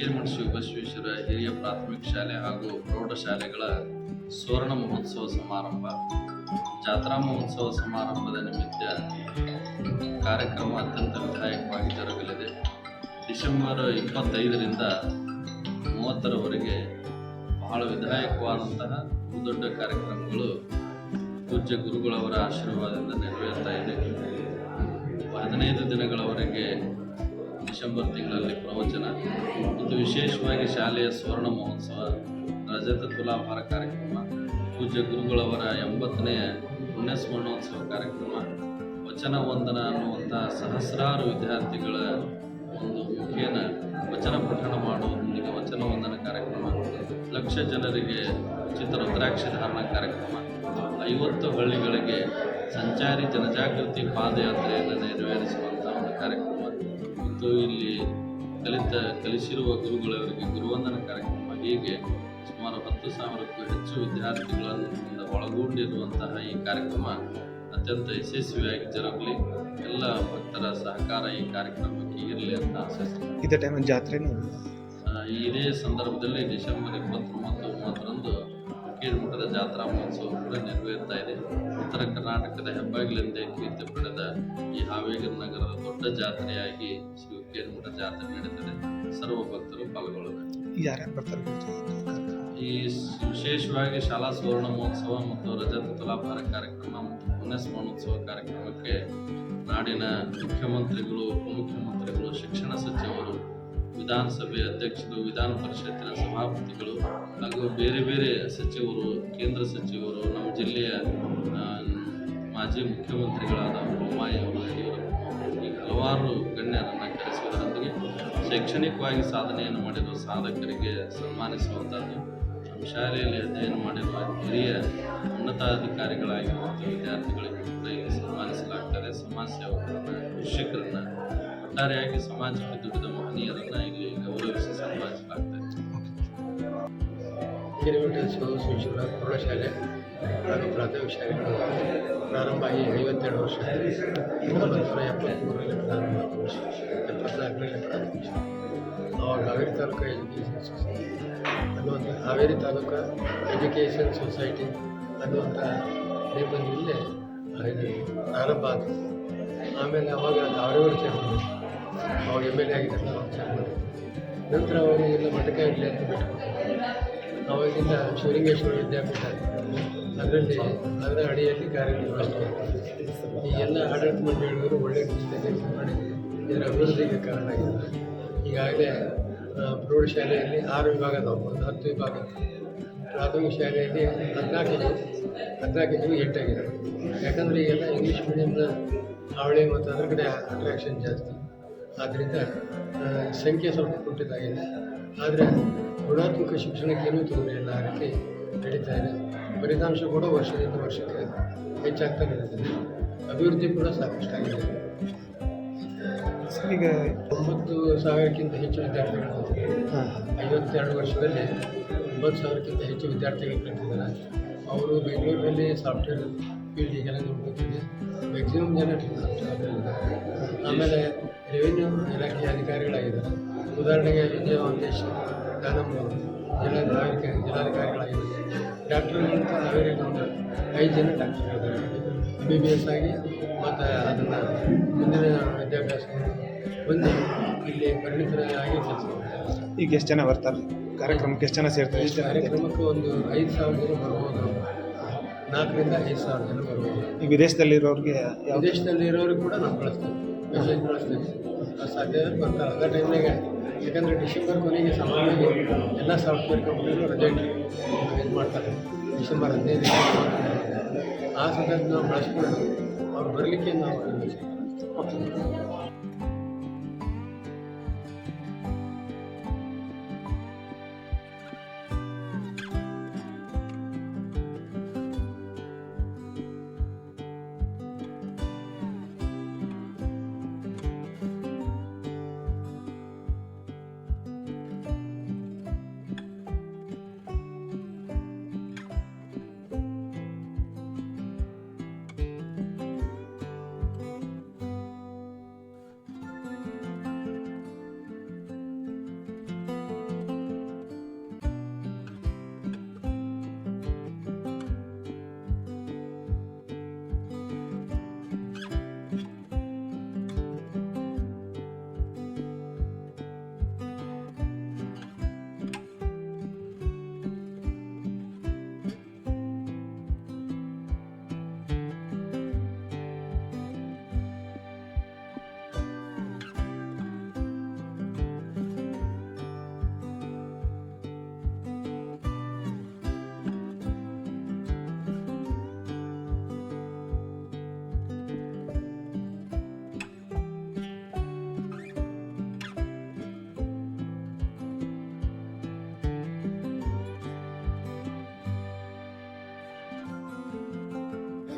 ಶ್ರೀ ಬಸವೇಶ್ವರ ಹಿರಿಯ ಪ್ರಾಥಮಿಕ ಶಾಲೆ ಹಾಗೂ ಪ್ರೌಢಶಾಲೆಗಳ ಸುವರ್ಣ ಮಹೋತ್ಸವ ಸಮಾರಂಭ, ಜಾತ್ರಾ ಮಹೋತ್ಸವ ಸಮಾರಂಭದ ನಿಮಿತ್ತ ಕಾರ್ಯಕ್ರಮ ಅತ್ಯಂತ ವಿಧಾಯಕವಾಗಿ ಜರುಗಲಿದೆ. ಡಿಸೆಂಬರ್ ಇಪ್ಪತ್ತೈದರಿಂದ ಮೂವತ್ತರವರೆಗೆ ಬಹಳ ವಿಧಾಯಕವಾದಂತಹ ದೊಡ್ಡ ಕಾರ್ಯಕ್ರಮಗಳು ಪೂಜ್ಯ ಗುರುಗಳವರ ಆಶೀರ್ವಾದದಿಂದ ನೆರವೇರ್ತಾ ಇದೆ. ಹದಿನೈದು ದಿನಗಳವರೆಗೆ ಡಿಸೆಂಬರ್ ತಿಂಗಳಲ್ಲಿ ಪ್ರವಚನ ಮತ್ತು ವಿಶೇಷವಾಗಿ ಶಾಲೆಯ ಸುವರ್ಣ ಮಹೋತ್ಸವ, ರಜತ ತುಲಾಭಾರ ಕಾರ್ಯಕ್ರಮ, ಪೂಜ್ಯ ಗುರುಗಳವರ ಎಂಬತ್ತನೇ ಪುಣ್ಯ ಸ್ಮರಣೋತ್ಸವ ಕಾರ್ಯಕ್ರಮ, ವಚನ ವಂದನ ಅನ್ನುವಂಥ ಸಹಸ್ರಾರು ವಿದ್ಯಾರ್ಥಿಗಳ ಒಂದು ಮುಖೇನ ವಚನ ಪಠಣ ಮಾಡುವುದರೊಂದಿಗೆ ವಚನ ವಂದನ ಕಾರ್ಯಕ್ರಮ, ಲಕ್ಷ ಜನರಿಗೆ ಉಚಿತ ರುದ್ರಾಕ್ಷಿ ಧಾರಣ ಕಾರ್ಯಕ್ರಮ, ಐವತ್ತು ಹಳ್ಳಿಗಳಿಗೆ ಸಂಚಾರಿ ಜನಜಾಗೃತಿ ಪಾದಯಾತ್ರೆಯನ್ನು ನೆರವೇರಿಸುವಂಥ ಒಂದು ಕಾರ್ಯಕ್ರಮ. ಮತ್ತು ಇಲ್ಲಿ ಕಲಿತ ಕಲಿಸಿರುವ ಗುರುಗಳವರಿಗೆ ಗುರುವಂದನ ಕಾರ್ಯಕ್ರಮ ಹೀಗೆ ಸುಮಾರು ಹತ್ತು ಸಾವಿರಕ್ಕೂ ಹೆಚ್ಚು ವಿದ್ಯಾರ್ಥಿಗಳನ್ನು ಒಳಗೊಂಡಿರುವಂತಹ ಈ ಕಾರ್ಯಕ್ರಮ ಅತ್ಯಂತ ಯಶಸ್ವಿಯಾಗಿ ಜರುಗಲಿ. ಎಲ್ಲ ಭಕ್ತರ ಸಹಕಾರ ಈ ಕಾರ್ಯಕ್ರಮಕ್ಕೆ ಇರಲಿ ಅಂತ ಆಶಿಸ್ತೀನಿ. ಇದೇ ಟೈಮಲ್ಲಿ ಇದೇ ಸಂದರ್ಭದಲ್ಲಿ ಡಿಸೆಂಬರ್ ಇಪ್ಪತ್ತೊಂಬತ್ತು ಮೂವತ್ತರಂದು ಕೀಳ್ಮಠದ ಜಾತ್ರಾ ಮಹೋತ್ಸವ ಕೂಡ ನೆರವೇರ್ತಾ ಇದೆ. ಉತ್ತರ ಕರ್ನಾಟಕದ ಹೆಬ್ಬಾಗಿಲೆಂದೇ ಕೀರ್ತಿ ಪಡೆದ ಈ ಹಾವೇರಿ ನಗರದ ದೊಡ್ಡ ಜಾತ್ರೆಯಾಗಿ ಶ್ರೀ ಕೀಳ್ಮಠ ಜಾತ್ರೆ ನಡೀತದೆ. ಸರ್ವ ಭಕ್ತರು ಪಾಲ್ಗೊಳ್ಳಬೇಕು. ಈ ವಿಶೇಷವಾಗಿ ಶಾಲಾ ಸುವರ್ಣ ಮಹೋತ್ಸವ ಮತ್ತು ರಜತ ತುಲಾಭಾರ ಕಾರ್ಯಕ್ರಮ ಮತ್ತು ಪುಣ್ಯ ಸ್ಮರಣೋತ್ಸವ ಕಾರ್ಯಕ್ರಮಕ್ಕೆ ನಾಡಿನ ಮುಖ್ಯಮಂತ್ರಿಗಳು ಉಪಮುಖ್ಯಮಂತ್ರಿಗಳು ಶಿಕ್ಷಣ ಸಚಿವರು ವಿಧಾನಸಭೆ ಅಧ್ಯಕ್ಷರು, ವಿಧಾನ ಪರಿಷತ್ತಿನ ಸಭಾಪತಿಗಳು ಹಾಗೂ ಬೇರೆ ಬೇರೆ ಸಚಿವರು, ಕೇಂದ್ರ ಸಚಿವರು, ನಮ್ಮ ಜಿಲ್ಲೆಯ ಮಾಜಿ ಮುಖ್ಯಮಂತ್ರಿಗಳಾದ ಬೊಮ್ಮಾಯಿ ಅವರು ಯಡಿಯೂರಪ್ಪ ಹಲವಾರು ಗಣ್ಯರನ್ನು ಕರೆಸುವುದರೊಂದಿಗೆ ಶೈಕ್ಷಣಿಕವಾಗಿ ಸಾಧನೆಯನ್ನು ಮಾಡಿರುವ ಸಾಧಕರಿಗೆ ಸನ್ಮಾನಿಸುವಂಥದ್ದು ನಮ್ಮ ಶಾಲೆಯಲ್ಲಿ ಅಧ್ಯಯನ ಮಾಡಿರುವ ಹಿರಿಯ ಉನ್ನತಾಧಿಕಾರಿಗಳಾಗಿರುವಂಥ ವಿದ್ಯಾರ್ಥಿಗಳಿಗೆ ಕೂಡ ಇಲ್ಲಿ ಸನ್ಮಾನಿಸಲಾಗ್ತದೆ. ಸಮಾಜ ಸೇವಕರನ್ನು, ಶಿಕ್ಷಕರನ್ನ ಒಟ್ಟಾರೆಯಾಗಿ ಸಮಾಜಕ್ಕೆ ದುಡಿದ ಮಹನೀಯರನ್ನ ಇಲ್ಲಿ ಗೌರವಿಸಿ ಸನ್ಮಾನಿಸಲಾಗ್ತದೆ ಹಿರೇಮಠ ಶಿವಶ್ರೀಶ್ವರ ಪ್ರೌಢಶಾಲೆ ಹಾಗೂ ಪ್ರಾಥಮಿಕ ಶಾಲೆಗಳು ಪ್ರಾರಂಭ ಆಗಿ ಐವತ್ತೆರಡು ವರ್ಷ ಹತ್ತೊಂಬತ್ತು ನೂರ ಎಪ್ಪತ್ತ್ಮೂರರಲ್ಲಿ ಪ್ರಾರಂಭ ಎಪ್ಪತ್ನಾಲ್ಕರಲ್ಲಿ ಪ್ರಾರಂಭ ಆವಾಗ ಹಾವೇರಿ ತಾಲೂಕು ಎಜುಕೇಷನ್ ಸೊಸೈಟಿ ಅನ್ನುವಂಥ ಹಾವೇರಿ ತಾಲೂಕು ಎಜುಕೇಷನ್ ಸೊಸೈಟಿ ಅನ್ನುವಂಥ ನೇಮದಲ್ಲಿ ಪ್ರಾರಂಭ ಆಯಿತು ಆಮೇಲೆ ಅವಾಗ ದಾವಣಗೆರೆ ಚೇರ್ಮನ್ ಅವಾಗ ಎಂ ಎಲ್ ಎ ಆಗಿದ್ದಾರೆ ನಂತರ ಅವರಿಗೆಲ್ಲ ಮಠಕ್ಕೆ ಆಗಲಿ ಅಂತ ಬಿಟ್ಟು ಅವಾಗಿಂದ ಶಿವಲಿಂಗೇಶ್ವರ ವಿದ್ಯಾಪೀಠ ಅದರಲ್ಲಿ ಅದರ ಅಡಿಯಲ್ಲಿ ಕಾರ್ಯನಿರ್ವಹಿಸ್ತಾರೆ ಈ ಎಲ್ಲ ಆಡಳಿತ ಮಂಡಳಿಗಳು ಒಳ್ಳೆಯ ರೀತಿಯಲ್ಲಿ ಮಾಡಿ ಇದರ ಅಭಿವೃದ್ಧಿಗೆ ಕಾರಣ ಆಗಿದೆ ಈಗಾಗಲೇ ಪ್ರೌಢಶಾಲೆಯಲ್ಲಿ ಆರು ವಿಭಾಗ ಅದಾವೆ ಒಂದು ಹತ್ತು ವಿಭಾಗ. ಪ್ರಾಥಮಿಕ ಶಾಲೆಯಲ್ಲಿ ಹದಿನಾಲ್ಕು ಹದಿನಾಲ್ಕು ಇದ್ದವು ಎಂಟಾಗಿದೆ ಯಾಕಂದರೆ ಈಗೆಲ್ಲ ಇಂಗ್ಲೀಷ್ ಮೀಡಿಯಮ್ನ ಹಾವಳಿ ಮತ್ತು ಅದರ ಕಡೆ ಅಟ್ರಾಕ್ಷನ್ ಜಾಸ್ತಿ. ಆದ್ದರಿಂದ ಸಂಖ್ಯೆ ಸ್ವಲ್ಪ ಕೊಟ್ಟಿದ್ದಾಗಿದೆ. ಆದರೆ ಗುಣಾತ್ಮಕ ಶಿಕ್ಷಣಕ್ಕೆ ಏನೂ ತೊಂದರೆ ಇಲ್ಲ ಆ ರೀತಿ ನಡೀತಾ ಇದೆ. ಫಲಿತಾಂಶ ಕೂಡ ವರ್ಷದಿಂದ ವರ್ಷಕ್ಕೆ ಹೆಚ್ಚಾಗ್ತಾ ನಡೀತಿದೆ ಅಭಿವೃದ್ಧಿ ಕೂಡ ಸಾಕಷ್ಟು ಆಗಿದೆ. ಈಗ ಒಂಬತ್ತು ಸಾವಿರಕ್ಕಿಂತ ಹೆಚ್ಚು ವಿದ್ಯಾರ್ಥಿಗಳು ಐವತ್ತೆರಡು ವರ್ಷದಲ್ಲಿ ಒಂಬತ್ತು ಸಾವಿರಕ್ಕಿಂತ ಹೆಚ್ಚು ವಿದ್ಯಾರ್ಥಿಗಳು ಕಲಿತಿದ್ದಾರೆ. ಅವರು ಬೆಂಗಳೂರಿನಲ್ಲಿ ಸಾಫ್ಟ್ವೇರ್ ಫೀಲ್ಡಿಗೆಲ್ಲ ನೋಡ್ಕೊತೀವಿ ಮ್ಯಾಕ್ಸಿಮಮ್ ಜನ ಸಾಫ್ಟ್ವೇರ್ ಆಮೇಲೆ ರೆವಿನ್ಯೂ ಇಲಾಖೆ ಅಧಿಕಾರಿಗಳಾಗಿದ್ದಾರೆ. ಉದಾಹರಣೆಗೆ ವಿಜಯ ಮಹೇಶ್ ದಾನಮ್ಮ ಜಿಲ್ಲಾಧಿಕಾರಿ ಜಿಲ್ಲಾಧಿಕಾರಿಗಳಾಗಿದ್ದಾರೆ. ಡಾಕ್ಟರ್ಗಳು ಒಂದು ಐದು ಜನ ಡಾಕ್ಟರ್ಗಳಿದ್ದಾರೆ ಬಿ ಬಿ ಎಸ್ ಆಗಿ ಮತ್ತು ಅದನ್ನು ಮುಂದಿನ ವಿದ್ಯಾಭ್ಯಾಸ ಬಂದು ಇಲ್ಲಿ ಪರಿಣಿತರಾಗಿ ಕೆಲಸ ಮಾಡ್ತಾರೆ ಈಗ ಎಷ್ಟು ಜನ ಬರ್ತಾರೆ? ಕಾರ್ಯಕ್ರಮಕ್ಕೆ ಎಷ್ಟು ಜನ ಸೇರ್ತಾರೆ? ಈ ಕಾರ್ಯಕ್ರಮಕ್ಕೆ ಒಂದು ಐದು ಸಾವಿರ ಜನ ಬರ್ಬೋದು. ನಾಲ್ಕರಿಂದ ಐದು ಸಾವಿರ ಜನ ಬರ್ಬೋದು. ಈ ವಿದೇಶದಲ್ಲಿರೋರಿಗೆ ಯಾವ ವಿದೇಶದಲ್ಲಿ ಇರೋರು ಕೂಡ ನಾವು ಕಳಿಸ್ತೀವಿ. ಮೆಸೇಜ್ ಕಳಿಸ್ತೀವಿ ಅದು ಸಾಧ್ಯ ಆದ್ರೆ ಬರ್ತಾರೆ. ಅದೇ ಟೈಮ್ನಾಗೆ ಯಾಕಂದರೆ ಡಿಸೆಂಬರ್ ಕೊನೆಗೆ ಸಾಮಾನ್ಯವಾಗಿ ಎಲ್ಲ ಸಾಫ್ಟ್ವೇರ್ ಕಂಪ್ನಿಗಳು ರಜೆ ಇದು ಮಾಡ್ತಾರೆ? ಡಿಸೆಂಬರ್ ಹದಿನೈದು ಆ ಸಂದರ್ಭ ನಾವು ಬಳಸ್ಕೊಂಡು ಅವ್ರು ಬರಲಿಕ್ಕೆ ನಾವು ಓಕೆ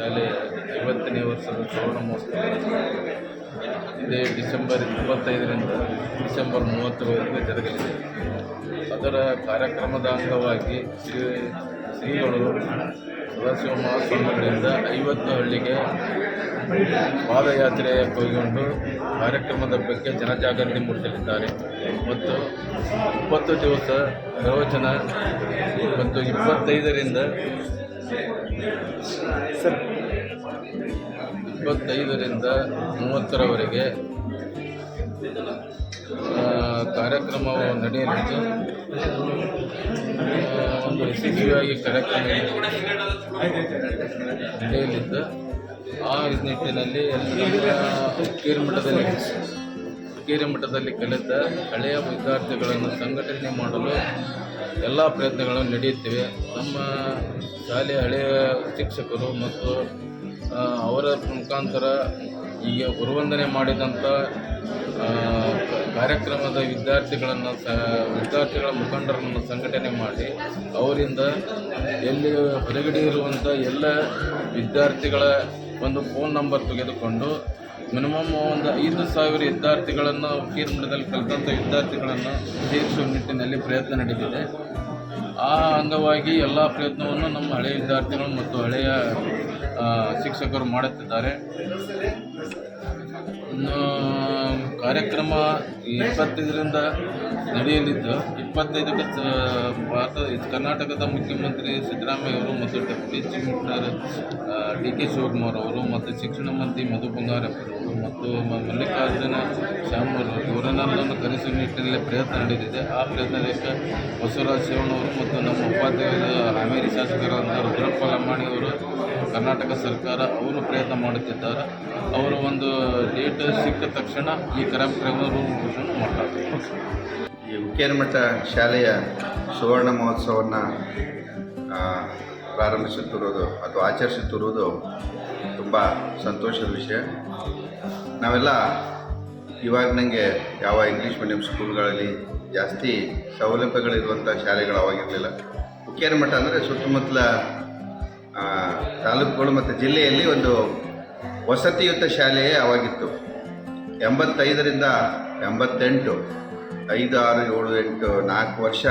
ಶಾಲೆಯ ಐವತ್ತನೇ ವರ್ಷದ ಸುವರ್ಣ ಮಹೋತ್ಸವ. ಇದೇ ಡಿಸೆಂಬರ್ ಇಪ್ಪತ್ತೈದರಿಂದ ಡಿಸೆಂಬರ್ ಮೂವತ್ತರವರೆಗೆ ಜರುಗಲಿದೆ. ಅದರ ಕಾರ್ಯಕ್ರಮದ ಅಂಗವಾಗಿ ಶ್ರೀ ಶ್ರೀಗಳು ಸದಾಶಿವ ಮಹಾಸ್ವಾಮಿಗಳಿಂದ ಐವತ್ತು ಹಳ್ಳಿಗೆ ಪಾದಯಾತ್ರೆ ಕೈಗೊಂಡು ಕಾರ್ಯಕ್ರಮದ ಬಗ್ಗೆ ಜನಜಾಗೃತಿ ಮೂಡಿಸಲಿದ್ದಾರೆ. ಮತ್ತು ಇಪ್ಪತ್ತು ದಿವಸ ಪ್ರವಚನ ಮತ್ತು ಇಪ್ಪತ್ತೈದರಿಂದ ಸರ್ ಇಪ್ಪತ್ತೈದರಿಂದ ಮೂವತ್ತರವರೆಗೆ ಕಾರ್ಯಕ್ರಮವು ನಡೆಯಲಿದ್ದು ಒಂದು ಯಶಸ್ವಿಯಾಗಿ ಕಾರ್ಯಕ್ರಮ ನಡೆಯಲಿದ್ದು ಆ ನಿಟ್ಟಿನಲ್ಲಿ ಎಲ್ಲ ಹುಕ್ಕೇರಿ ಹುಕ್ಕೇರಿ ಮಠದಲ್ಲಿ ಕಲಿತ ಹಳೆಯ ವಿದ್ಯಾರ್ಥಿಗಳನ್ನು ಸಂಘಟನೆ ಮಾಡಲು ಎಲ್ಲ ಪ್ರಯತ್ನಗಳು ನಡೆಯುತ್ತಿವೆ. ನಮ್ಮ ಶಾಲೆಯ ಹಳೆಯ ಶಿಕ್ಷಕರು ಮತ್ತು ಅವರ ಮುಖಾಂತರ ಈಗ ಗುರುವಂದನೆ ಮಾಡಿದಂಥ ಕಾರ್ಯಕ್ರಮದ ವಿದ್ಯಾರ್ಥಿಗಳನ್ನು, ಸ, ವಿದ್ಯಾರ್ಥಿಗಳ ಮುಖಂಡರನ್ನು ಸಂಘಟನೆ ಮಾಡಿ, ಅವರಿಂದ ಎಲ್ಲಿ ಹೊರಗಡೆ ಇರುವಂಥ ಎಲ್ಲ ವಿದ್ಯಾರ್ಥಿಗಳ ಒಂದು ಫೋನ್ ನಂಬರ್ ತೆಗೆದುಕೊಂಡು ಮಿನಿಮಮ್ ಒಂದು ಐದು ಸಾವಿರ ವಿದ್ಯಾರ್ಥಿಗಳನ್ನು ಕೀರ್ಮಠದಲ್ಲಿ ಕಲಿತಂಥ ವಿದ್ಯಾರ್ಥಿಗಳನ್ನು ಸೇರಿಸುವ ನಿಟ್ಟಿನಲ್ಲಿ ಪ್ರಯತ್ನ ನಡೆದಿದೆ. ಆ ಅಂಗವಾಗಿ ಎಲ್ಲ ಪ್ರಯತ್ನವನ್ನು ನಮ್ಮ ಹಳೆಯ ವಿದ್ಯಾರ್ಥಿಗಳು ಮತ್ತು ಹಳೆಯ ಶಿಕ್ಷಕರು ಮಾಡುತ್ತಿದ್ದಾರೆ. ಕಾರ್ಯಕ್ರಮ ಇಪ್ಪತ್ತೈದರಿಂದ ನಡೆಯಲಿದ್ದು, ಇಪ್ಪತ್ತೈದಕ್ಕೆ ಭಾರತ, ಕರ್ನಾಟಕದ ಮುಖ್ಯಮಂತ್ರಿ ಸಿದ್ದರಾಮಯ್ಯ ಅವರು ಮತ್ತು deputy chief minister D K Shivakumar ಅವರು ಮತ್ತು ಶಿಕ್ಷಣ ಮಂತ್ರಿ ಮಧು ಬಂಗಾರಪ್ಪರವರು ಮತ್ತು ಮಲ್ಲಿಕಾರ್ಜುನ ಶ್ಯಾಮರು ಇವರನ್ನೆಲ್ಲವನ್ನು ಕರೆಸಿ ನಿಟ್ಟಿನಲ್ಲಿ ಪ್ರಯತ್ನ ನಡೆದಿದೆ. ಆ ಪ್ರಯತ್ನಕ್ಕೆ ಬಸವರಾಜ ಶಿವಣ್ಣವರು ಮತ್ತು ನಮ್ಮ ಉಪಾಧ್ಯಾಯ ಹಾವೇರಿ ಶಾಸಕರಾದ ರುದ್ರಪ್ಪ ಲಂಬಾಣಿಯವರು ಕರ್ನಾಟಕ ಸರ್ಕಾರ ಅವರು ಪ್ರಯತ್ನ ಮಾಡುತ್ತಿದ್ದಾರೆ. ಅವರು ಒಂದು ಡೇಟ್ ಸಿಕ್ಕ ತಕ್ಷಣ ಈ ಕಾರ್ಯಕ್ರಮವನ್ನು ಘೋಷಣೆ ಮಾಡ್ತಾರೆ ಈ ಉಕ್ಕೇರಮಠ ಶಾಲೆಯ ಸುವರ್ಣ ಮಹೋತ್ಸವವನ್ನು ಪ್ರಾರಂಭಿಸುತ್ತಿರುವುದು ಅಥವಾ ಆಚರಿಸುತ್ತಿರುವುದು ತುಂಬ ಸಂತೋಷದ ವಿಷಯ. ನಾವೆಲ್ಲ ಇವಾಗ ನನಗೆ ಯಾವ ಇಂಗ್ಲೀಷ್ ಮೀಡಿಯಂ ಸ್ಕೂಲ್ಗಳಲ್ಲಿ ಜಾಸ್ತಿ ಸೌಲಭ್ಯಗಳಿರುವಂಥ ಶಾಲೆಗಳು ಅವಾಗಿರಲಿಲ್ಲ ಉಕ್ಕೇರಮಠ ಅಂದರೆ ಸುತ್ತಮುತ್ತಲ ತಾಲೂಕುಗಳು ಮತ್ತು ಜಿಲ್ಲೆಯಲ್ಲಿ ಒಂದು ವಸತಿಯುತ ಶಾಲೆಯೇ ಅವಾಗಿತ್ತು. ಎಂಬತ್ತೈದರಿಂದ ಎಂಬತ್ತೆಂಟು ಐದು ಆರು ಏಳು, ಎಂಟು, ನಾಲ್ಕು ವರ್ಷ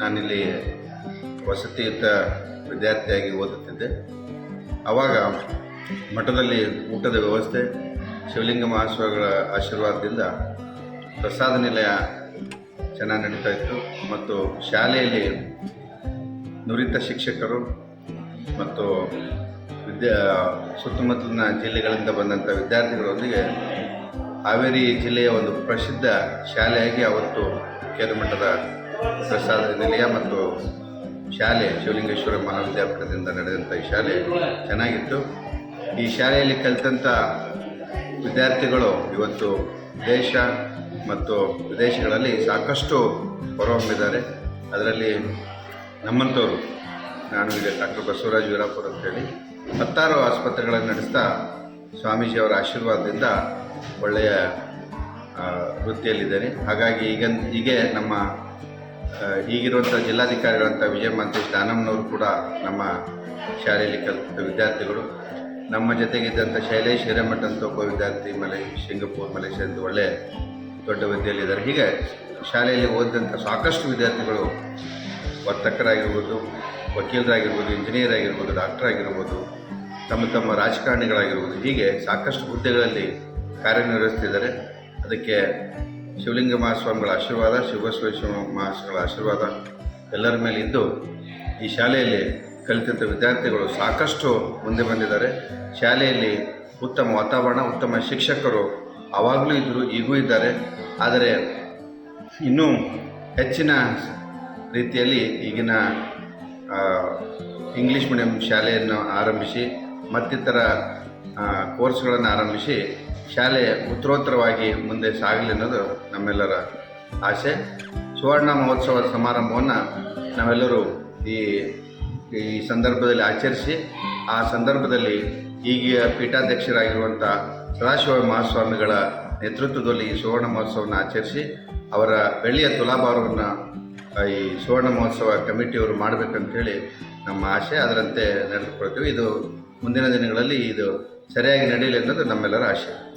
ನಾನಿಲ್ಲಿ ವಸತಿಯುತ ವಿದ್ಯಾರ್ಥಿಯಾಗಿ ಓದುತ್ತಿದ್ದೆ. ಆವಾಗ ಮಠದಲ್ಲಿ ಊಟದ ವ್ಯವಸ್ಥೆ ಶಿವಲಿಂಗ ಮಹಾಸ್ವಾಮಿಗಳ ಆಶೀರ್ವಾದದಿಂದ ಪ್ರಸಾದ ನಿಲಯ ಚೆನ್ನಾಗಿ ನಡೀತಾ ಇತ್ತು. ಮತ್ತು ಶಾಲೆಯಲ್ಲಿ ನುರಿತ ಶಿಕ್ಷಕರು ಮತ್ತು ವಿದ್ಯಾ, ಸುತ್ತಮುತ್ತಲಿನ ಜಿಲ್ಲೆಗಳಿಂದ ಬಂದಂಥ ವಿದ್ಯಾರ್ಥಿಗಳೊಂದಿಗೆ ಹಾವೇರಿ ಜಿಲ್ಲೆಯ ಒಂದು ಪ್ರಸಿದ್ಧ ಶಾಲೆಯಾಗಿ ಅವತ್ತು ಕೇರಮಠದ ಪ್ರಸಾದ ನಿಲಯ ಮತ್ತು ಶಾಲೆ ಶಿವಲಿಂಗೇಶ್ವರ ಮಹಾವಿದ್ಯಾಪೀಠದಿಂದ ನಡೆದಂಥ ಈ ಶಾಲೆ ಚೆನ್ನಾಗಿತ್ತು. ಈ ಶಾಲೆಯಲ್ಲಿ ಕಲಿತಂಥ ವಿದ್ಯಾರ್ಥಿಗಳು ಇವತ್ತು ದೇಶ ಮತ್ತು ವಿದೇಶಗಳಲ್ಲಿ ಸಾಕಷ್ಟು ಹೊರಹೊಮ್ಮಿದ್ದಾರೆ. ಅದರಲ್ಲಿ ನಮ್ಮಂಥವರು, ನಾನು ಈಗ ಡಾಕ್ಟರ್ ಬಸವರಾಜ್ ವೀರಾಪುರ ಅಂತೇಳಿ ಹತ್ತಾರು ಆಸ್ಪತ್ರೆಗಳನ್ನು ನಡೆಸ್ತಾ ಸ್ವಾಮೀಜಿಯವರ ಆಶೀರ್ವಾದದಿಂದ ಒಳ್ಳೆಯ ವೃತ್ತಿಯಲ್ಲಿದ್ದೇನೆ. ಹಾಗಾಗಿ ಈಗ, ಹೀಗೆ ನಮ್ಮ ಈಗಿರುವಂಥ ಜಿಲ್ಲಾಧಿಕಾರಿಗಳಂಥ ವಿಜಯ ಮಹಂತೇಶ್ ದಾನಮ್ಮನವರು ಕೂಡ ನಮ್ಮ ಶಾಲೆಯಲ್ಲಿ ಕಲಿತ ವಿದ್ಯಾರ್ಥಿಗಳು. ನಮ್ಮ ಜೊತೆಗಿದ್ದಂಥ ಶೈಲೇಶ್ ಹಿರೇಮಠ ಅಂತ ಒಬ್ಬ ವಿದ್ಯಾರ್ಥಿ ಮಲೇ ಸಿಂಗಪೂರ್ ಮಲೇಷ್ಯಾದ ಒಳ್ಳೆಯ ದೊಡ್ಡ ವಿದ್ಯೆಯಲ್ಲಿದ್ದಾರೆ. ಹೀಗೆ ಶಾಲೆಯಲ್ಲಿ ಓದಿದಂಥ ಸಾಕಷ್ಟು ವಿದ್ಯಾರ್ಥಿಗಳು ವರ್ತಕರಾಗಿರ್ಬೋದು, ವಕೀಲರಾಗಿರ್ಬೋದು ಇಂಜಿನಿಯರ್ ಆಗಿರ್ಬೋದು ಡಾಕ್ಟರ್ ಆಗಿರ್ಬೋದು ತಮ್ಮ ತಮ್ಮ ರಾಜಕಾರಣಿಗಳಾಗಿರ್ಬೋದು, ಹೀಗೆ ಸಾಕಷ್ಟು ಹುದ್ದೆಗಳಲ್ಲಿ ಕಾರ್ಯನಿರ್ವಹಿಸ್ತಿದ್ದಾರೆ. ಅದಕ್ಕೆ ಶಿವಲಿಂಗ ಮಹಾಸ್ವಾಮಿಗಳ ಆಶೀರ್ವಾದ ಶಿವಬಸವೇಶ್ವರ ಮಹಾಸ್ವಾಮಿಗಳ ಆಶೀರ್ವಾದ ಎಲ್ಲರ ಮೇಲೆ ಇದ್ದು ಈ ಶಾಲೆಯಲ್ಲಿ ಕಲಿತಂಥ ವಿದ್ಯಾರ್ಥಿಗಳು ಸಾಕಷ್ಟು ಮುಂದೆ ಬಂದಿದ್ದಾರೆ. ಶಾಲೆಯಲ್ಲಿ ಉತ್ತಮ ವಾತಾವರಣ, ಉತ್ತಮ ಶಿಕ್ಷಕರು ಆವಾಗಲೂ ಇದ್ದರು ಈಗೂ ಇದ್ದಾರೆ. ಆದರೆ ಇನ್ನೂ ಹೆಚ್ಚಿನ ರೀತಿಯಲ್ಲಿ ಈಗಿನ ಇಂಗ್ಲೀಷ್ ಮೀಡಿಯಂ ಶಾಲೆಯನ್ನು ಆರಂಭಿಸಿ, ಮತ್ತಿತರ ಕೋರ್ಸ್ಗಳನ್ನು ಆರಂಭಿಸಿ ಶಾಲೆ ಉತ್ತರೋತ್ತರವಾಗಿ ಮುಂದೆ ಸಾಗಲಿ ಅನ್ನೋದು ನಮ್ಮೆಲ್ಲರ ಆಸೆ. ಸುವರ್ಣ ಮಹೋತ್ಸವ ಸಮಾರಂಭವನ್ನು ನಾವೆಲ್ಲರೂ ಈ ಈ ಸಂದರ್ಭದಲ್ಲಿ ಆಚರಿಸಿ, ಆ ಸಂದರ್ಭದಲ್ಲಿ ಈಗ ಪೀಠಾಧ್ಯಕ್ಷರಾಗಿರುವಂಥ ಸದಾಶಿವ ಮಹಾಸ್ವಾಮಿಗಳ ನೇತೃತ್ವದಲ್ಲಿ ಈ ಸುವರ್ಣ ಮಹೋತ್ಸವವನ್ನು ಆಚರಿಸಿ, ಅವರ ಬೆಳ್ಳಿಯ ತುಲಾಭಾರವನ್ನು ಈ ಸುವರ್ಣ ಮಹೋತ್ಸವ ಕಮಿಟಿಯವರು ಮಾಡಬೇಕಂತೇಳಿ ನಮ್ಮ ಆಶೆ. ಅದರಂತೆ ನಡೆದುಕೊಳ್ತೀವಿ ಇದು ಮುಂದಿನ ದಿನಗಳಲ್ಲಿ ಇದು ಸರಿಯಾಗಿ ನಡೆಯಲಿ ಅನ್ನೋದು ನಮ್ಮೆಲ್ಲರ ಆಶೆ.